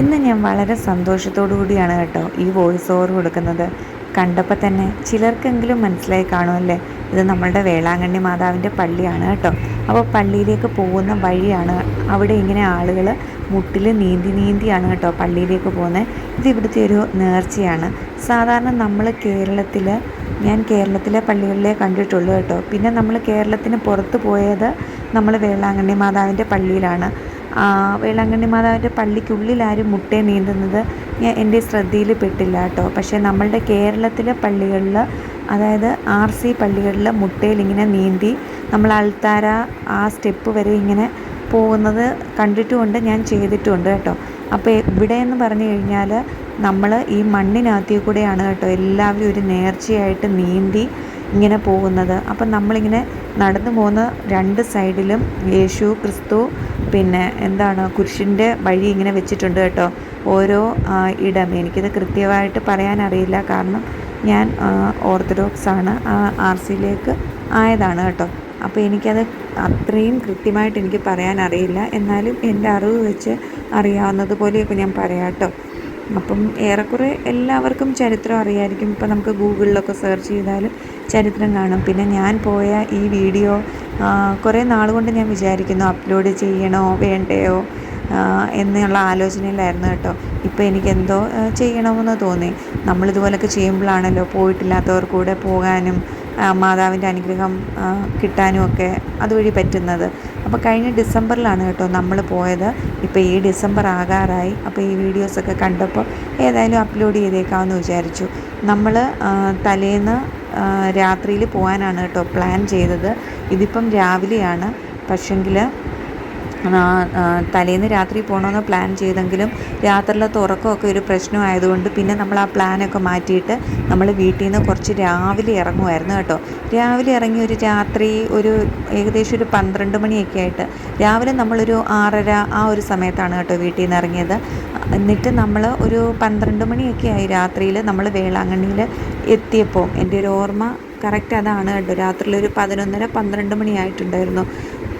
ഇന്ന് ഞാൻ വളരെ സന്തോഷത്തോടു കൂടിയാണ് കേട്ടോ ഈ വോയിസ് ഓവർ കൊടുക്കുന്നത്. കണ്ടപ്പോൾ തന്നെ ചിലർക്കെങ്കിലും മനസ്സിലായി കാണുമല്ലേ? ഇത് നമ്മളുടെ വേളാങ്കണ്ണി മാതാവിന്റെ പള്ളിയാണ് കേട്ടോ. അപ്പോൾ പള്ളിയിലേക്ക് പോകുന്ന വഴിയാണ് അവിടെ ഇങ്ങനെ ആളുകൾ മുട്ടിൽ നീന്തി നീന്തിയാണ് കേട്ടോ പള്ളിയിലേക്ക് പോകുന്നത്. ഇത് ഇവിടുത്തെ ഒരു നേർച്ചയാണ്. സാധാരണ നമ്മൾ കേരളത്തിൽ ഞാൻ കേരളത്തിലെ പള്ളികളിലേ കണ്ടിട്ടുള്ളൂ കേട്ടോ. പിന്നെ നമ്മൾ കേരളത്തിന് പുറത്ത് പോയത് നമ്മൾ വേളാങ്കണ്ണി മാതാവിന്റെ പള്ളിയിലാണ്. വേളാങ്കണ്ണി മാതാവിന്റെ പള്ളിക്കുള്ളിലാരും മുട്ടേ നീന്തുന്നത് ഞാൻ എന്റെ ശ്രദ്ധയിൽ പെട്ടില്ല കേട്ടോ. പക്ഷേ നമ്മളുടെ കേരളത്തിലെ പള്ളികളിൽ അതായത് ആർ സി പള്ളികളിൽ മുട്ടയിൽ ഇങ്ങനെ നീന്തി നമ്മൾ അൾത്താര ആ സ്റ്റെപ്പ് വരെ ഇങ്ങനെ പോകുന്നത് കണ്ടിട്ടുമുണ്ട് ഞാൻ ചെയ്തിട്ടുമുണ്ട് കേട്ടോ. അപ്പോൾ ഇവിടെ എന്ന് പറഞ്ഞു കഴിഞ്ഞാൽ നമ്മൾ ഈ മണ്ണിനകത്തിൽ കൂടെയാണ് കേട്ടോ എല്ലാവരും ഒരു നേർച്ചയായിട്ട് നീന്തി ഇങ്ങനെ പോകുന്നത്. അപ്പം നമ്മളിങ്ങനെ നടന്നു പോകുന്ന രണ്ട് സൈഡിലും യേശു ക്രിസ്തു പിന്നെ എന്താണ് കുരിശിന്റെ വഴി ഇങ്ങനെ വെച്ചിട്ടുണ്ട് കേട്ടോ. ഓരോ ഇടം. എനിക്കിത് കൃത്യമായിട്ട് പറയാൻ അറിയില്ല. കാരണം ഞാൻ ഓർത്തഡോക്സ് ആണ് ആർ സിയിലേക്ക് ആയതാണ് കേട്ടോ. അപ്പോൾ എനിക്കത് അത്രയും കൃത്യമായിട്ട് എനിക്ക് പറയാൻ അറിയില്ല. എന്നാലും എന്റെ അറിവ് വെച്ച് അറിയാവുന്നത് പോലെയൊക്കെ ഞാൻ പറയാം കേട്ടോ. അപ്പം ഏറെക്കുറെ എല്ലാവർക്കും ചരിത്രം അറിയായിരിക്കും. ഇപ്പം നമുക്ക് ഗൂഗിളിലൊക്കെ സെർച്ച് ചെയ്താൽ ചരിത്രം കാണും. പിന്നെ ഞാൻ പോയ ഈ വീഡിയോ കുറേ നാൾ കൊണ്ട് ഞാൻ വിചാരിക്കുന്നു അപ്ലോഡ് ചെയ്യണോ വേണ്ടയോ എന്നുള്ള ആലോചനയിലായിരുന്നു കേട്ടോ. ഇപ്പോൾ എനിക്കെന്തോ ചെയ്യണമെന്ന് തോന്നി. നമ്മളിതുപോലൊക്കെ ചെയ്യുമ്പോഴാണല്ലോ പോയിട്ടില്ലാത്തവർ കൂടെ പോകാനും മാതാവിന്റെ അനുഗ്രഹം കിട്ടാനും ഒക്കെ അതുവഴി പറ്റുന്നത്. അപ്പോൾ കഴിഞ്ഞ ഡിസംബറിലാണ് കേട്ടോ നമ്മൾ പോയത്. ഇപ്പോൾ ഈ ഡിസംബർ ആകാറായി. അപ്പോൾ ഈ വീഡിയോസൊക്കെ കണ്ടപ്പോൾ ഏതായാലും അപ്ലോഡ് ചെയ്തേക്കാമെന്ന് വിചാരിച്ചു. നമ്മൾ തലേന്ന് രാത്രിയിൽ പോകാനാണ് കേട്ടോ പ്ലാൻ ചെയ്തത്. ഇതിപ്പം രാവിലെയാണ്. പക്ഷെങ്കിൽ തലേന്ന് രാത്രി പോകണമെന്ന് പ്ലാൻ ചെയ്തെങ്കിലും രാത്രിയിലത്തെ ഉറക്കമൊക്കെ ഒരു പ്രശ്നമായതുകൊണ്ട് പിന്നെ നമ്മൾ ആ പ്ലാനൊക്കെ മാറ്റിയിട്ട് നമ്മൾ വീട്ടിൽ നിന്ന് കുറച്ച് രാവിലെ ഇറങ്ങുമായിരുന്നു കേട്ടോ. രാവിലെ ഇറങ്ങി ഒരു രാത്രി ഒരു ഏകദേശം ഒരു പന്ത്രണ്ട് മണിയൊക്കെ ആയിട്ട് രാവിലെ നമ്മളൊരു ആറര ആ ഒരു സമയത്താണ് കേട്ടോ വീട്ടിൽ നിന്ന് ഇറങ്ങിയത്. എന്നിട്ട് നമ്മൾ ഒരു പന്ത്രണ്ട് മണിയൊക്കെ ആയി രാത്രിയിൽ നമ്മൾ വേളാങ്കണ്ണിയിൽ എത്തിയപ്പോൾ എന്റെ ഒരു ഓർമ്മ കറക്റ്റ് അതാണ് കേട്ടോ. രാത്രിയിൽ ഒരു പതിനൊന്നര പന്ത്രണ്ട് മണിയായിട്ടുണ്ടായിരുന്നു.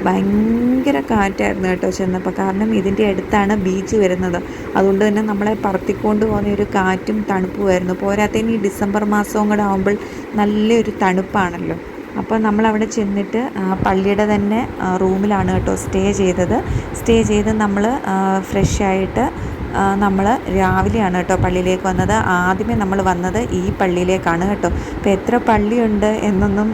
ഭയങ്കര കാറ്റായിരുന്നു കേട്ടോ ചെന്നപ്പോൾ. കാരണം ഇതിന്റെ അടുത്താണ് ബീച്ച് വരുന്നത്. അതുകൊണ്ട് തന്നെ നമ്മളെ പറത്തിക്കൊണ്ട് പോകുന്ന ഒരു കാറ്റും തണുപ്പുമായിരുന്നു പോരാത്തതിന് ഈ ഡിസംബർ മാസവും കൂടെ ആകുമ്പോൾ നല്ലൊരു തണുപ്പാണല്ലോ. അപ്പോൾ നമ്മളവിടെ ചെന്നിട്ട് പള്ളിയുടെ തന്നെ റൂമിലാണ് കേട്ടോ സ്റ്റേ ചെയ്തത്. സ്റ്റേ ചെയ്ത് നമ്മൾ ഫ്രഷായിട്ട് നമ്മൾ രാവിലെയാണ് കേട്ടോ പള്ളിയിലേക്ക് വന്നത്. ആദ്യമേ നമ്മൾ വന്നത് ഈ പള്ളിയിലേക്കാണ് കേട്ടോ. അപ്പോൾ എത്ര പള്ളിയുണ്ട് എന്നൊന്നും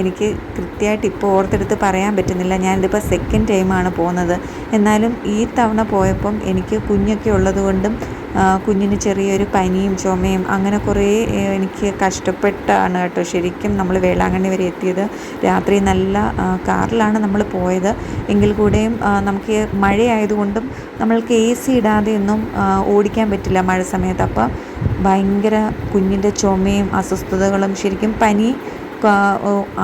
എനിക്ക് കൃത്യമായിട്ട് ഇപ്പോൾ ഓർത്തെടുത്ത് പറയാൻ പറ്റുന്നില്ല. ഞാനിതിപ്പോൾ സെക്കൻഡ് ടൈമാണ് പോകുന്നത്. എന്നാലും ഈ തവണ പോയപ്പം എനിക്ക് കുഞ്ഞൊക്കെ ഉള്ളതുകൊണ്ടും കുഞ്ഞിന് ചെറിയൊരു പനിയും ചുമയും അങ്ങനെ കുറേ എനിക്ക് കഷ്ടപ്പെട്ടാണ് കേട്ടോ ശരിക്കും നമ്മൾ വേളാങ്കണ്ണി വരെ എത്തിയത്. രാത്രി നല്ല കാറിലാണ് നമ്മൾ പോയത്. എങ്കിൽ കൂടെയും നമുക്ക് മഴയായതുകൊണ്ടും നമ്മൾക്ക് എ സി ഇടാതെ ഒന്നും ഓടിക്കാൻ പറ്റില്ല മഴ സമയത്ത്. അപ്പം ഭയങ്കര കുഞ്ഞിന്റെ ചുമയും അസ്വസ്ഥതകളും ശരിക്കും പനി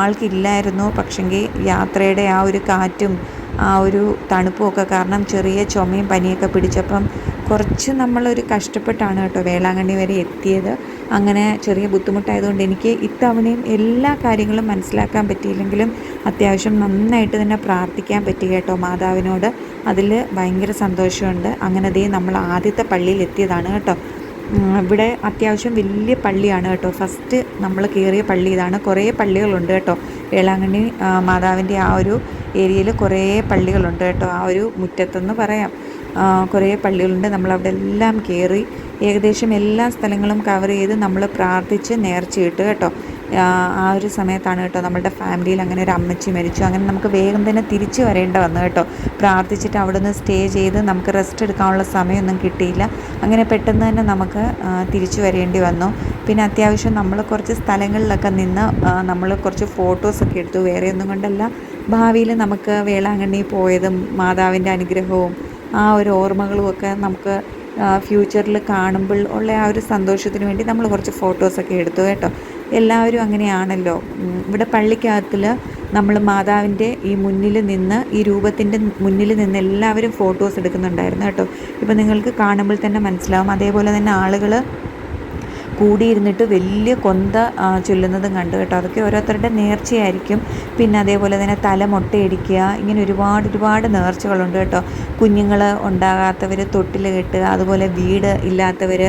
ആൾക്കില്ലായിരുന്നു. പക്ഷെങ്കിൽ യാത്രയുടെ ആ ഒരു കാറ്റും ആ ഒരു തണുപ്പുമൊക്കെ കാരണം ചെറിയ ചുമയും പനിയൊക്കെ പിടിച്ചപ്പം കുറച്ച് നമ്മളൊരു കഷ്ടപ്പെട്ടാണ് കേട്ടോ വേളാങ്കണ്ണി വരെ എത്തിയത്. അങ്ങനെ ചെറിയ ബുദ്ധിമുട്ടായതുകൊണ്ട് എനിക്ക് ഇത്തവണയും എല്ലാ കാര്യങ്ങളും മനസ്സിലാക്കാൻ പറ്റിയില്ലെങ്കിലും അത്യാവശ്യം നന്നായിട്ട് തന്നെ പ്രാർത്ഥിക്കാൻ പറ്റി കേട്ടോ മാതാവിനോട്. അതിൽ ഭയങ്കര സന്തോഷമുണ്ട്. അങ്ങനെ ദേ നമ്മൾ ആദ്യത്തെ പള്ളിയിൽ എത്തിയതാണ് കേട്ടോ. ഇവിടെ അത്യാവശ്യം വലിയ പള്ളിയാണ് കേട്ടോ. ഫസ്റ്റ് നമ്മൾ കയറിയ പള്ളി ഇതാണ്. കുറേ പള്ളികളുണ്ട് കേട്ടോ. വേളാങ്കണ്ണി മാതാവിന്റെ ആ ഒരു ഏരിയയിൽ കുറേ പള്ളികളുണ്ട് കേട്ടോ. ആ ഒരു മുറ്റത്തെന്ന് പറയാം. കുറേ പള്ളികളുണ്ട്. നമ്മളവിടെ എല്ലാം കയറി ഏകദേശം എല്ലാ സ്ഥലങ്ങളും കവർ ചെയ്ത് നമ്മൾ പ്രാർത്ഥിച്ച് നേർച്ചയിട്ട് കേട്ടോ. ആ ഒരു സമയത്താണ് കേട്ടോ നമ്മളുടെ ഫാമിലിയിൽ അങ്ങനെ ഒരു അമ്മച്ചി മരിച്ചു. അങ്ങനെ നമുക്ക് വേഗം തന്നെ തിരിച്ചു വരേണ്ട വന്നു കേട്ടോ. പ്രാർത്ഥിച്ചിട്ട് അവിടെ നിന്ന് സ്റ്റേ ചെയ്ത് നമുക്ക് റെസ്റ്റ് എടുക്കാനുള്ള സമയമൊന്നും കിട്ടിയില്ല. അങ്ങനെ പെട്ടെന്ന് തന്നെ നമുക്ക് തിരിച്ചു വരേണ്ടി വന്നു. പിന്നെ അത്യാവശ്യം നമ്മൾ കുറച്ച് സ്ഥലങ്ങളിലൊക്കെ നിന്ന് നമ്മൾ കുറച്ച് ഫോട്ടോസൊക്കെ എടുത്തു. വേറെ ഒന്നും കൊണ്ടല്ല ഭാവിയിൽ നമുക്ക് വേളാങ്കണ്ണി പോയതും മാതാവിന്റെ അനുഗ്രഹവും ആ ഒരു ഓർമ്മകളുമൊക്കെ നമുക്ക് ഫ്യൂച്ചറിൽ കാണുമ്പോൾ ഉള്ള ആ ഒരു സന്തോഷത്തിന് വേണ്ടി നമ്മൾ കുറച്ച് ഫോട്ടോസൊക്കെ എടുത്തു കേട്ടോ. എല്ലാവരും അങ്ങനെയാണല്ലോ. ഇവിടെ പള്ളിക്കകത്തിൽ നമ്മൾ മാതാവിന്റെ ഈ മുന്നിൽ നിന്ന് ഈ രൂപത്തിന്റെ മുന്നിൽ നിന്ന് എല്ലാവരും ഫോട്ടോസ് എടുക്കുന്നുണ്ടായിരുന്നു കേട്ടോ. ഇപ്പോൾ നിങ്ങൾക്ക് കാണുമ്പോൾ തന്നെ മനസ്സിലാവും. അതേപോലെ തന്നെ ആളുകൾ കൂടിയിരുന്നിട്ട് വലിയ കൊന്ത ചൊല്ലുന്നതും കണ്ടു കേട്ടോ. അതൊക്കെ ഓരോരുത്തരുടെ നേർച്ചയായിരിക്കും. പിന്നെ അതേപോലെ തന്നെ തല മുട്ടയടിക്കുക ഇങ്ങനെ ഒരുപാട് ഒരുപാട് നേർച്ചകളുണ്ട് കേട്ടോ. കുഞ്ഞുങ്ങൾ ഉണ്ടാകാത്തവർ തൊട്ടിൽ കെട്ടുക അതുപോലെ വീട് ഇല്ലാത്തവർ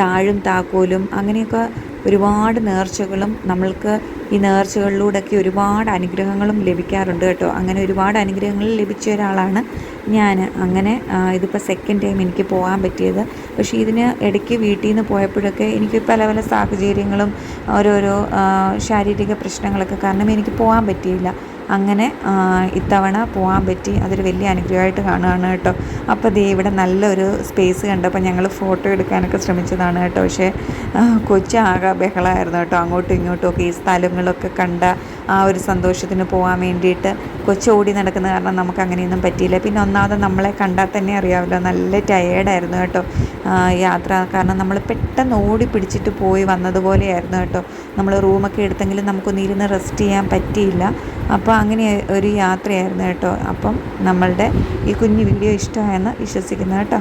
താഴും താക്കോലും അങ്ങനെയൊക്കെ ഒരുപാട് നേർച്ചകളും നമ്മൾക്ക് ഈ നേർച്ചകളിലൂടെയൊക്കെ ഒരുപാട് അനുഗ്രഹങ്ങളും ലഭിക്കാറുണ്ട് കേട്ടോ. അങ്ങനെ ഒരുപാട് അനുഗ്രഹങ്ങൾ ലഭിച്ച ഒരാളാണ് ഞാൻ അങ്ങനെ ഇതിപ്പോൾ സെക്കൻഡ് ടൈം എനിക്ക് പോകാൻ പറ്റിയത്. പക്ഷേ ഇതിന് ഇടയ്ക്ക് വീട്ടിൽ നിന്ന് പോയപ്പോഴൊക്കെ എനിക്ക് പല പല സാഹചര്യങ്ങളും ഓരോരോ ശാരീരിക പ്രശ്നങ്ങളൊക്കെ കാരണം എനിക്ക് പോകാൻ പറ്റിയില്ല. അങ്ങനെ ഇത്തവണ പോകാൻ പറ്റി. അതൊരു വലിയ അനുഗ്രഹമായിട്ട് കാണുകയാണ് കേട്ടോ. അപ്പോൾ ദേ ഇവിടെ നല്ലൊരു സ്പേസ് കണ്ടപ്പോൾ ഞങ്ങൾ ഫോട്ടോ എടുക്കാനൊക്കെ ശ്രമിച്ചതാണ് കേട്ടോ. പക്ഷേ കൊച്ചു ആകെ ബഹളമായിരുന്നു കേട്ടോ. അങ്ങോട്ടും ഇങ്ങോട്ടും ഒക്കെ ഈ സ്ഥലങ്ങളൊക്കെ കണ്ട ആ ഒരു സന്തോഷത്തിന് പോകാൻ വേണ്ടിയിട്ട് കൊച്ചു ഓടി നടക്കുന്ന കാരണം നമുക്ക് അങ്ങനെയൊന്നും പറ്റിയില്ല. പിന്നെ ഒന്നാമത് നമ്മളെ കണ്ടാൽ തന്നെ അറിയാമല്ലോ നല്ല ടയേർഡായിരുന്നു കേട്ടോ. യാത്ര കാരണം നമ്മൾ പെട്ടെന്ന് ഓടി പിടിച്ചിട്ട് പോയി വന്നതുപോലെയായിരുന്നു കേട്ടോ. നമ്മൾ റൂമൊക്കെ എടുത്തെങ്കിലും നമുക്കൊന്ന് ഇരുന്ന് റെസ്റ്റ് ചെയ്യാൻ പറ്റിയില്ല. അപ്പോൾ അങ്ങനെ ഒരു യാത്രയായിരുന്നു കേട്ടോ. അപ്പം നമ്മളുടെ ഈ കുഞ്ഞു വീഡിയോ ഇഷ്ടമായെന്ന് വിശ്വസിക്കുന്നു കേട്ടോ.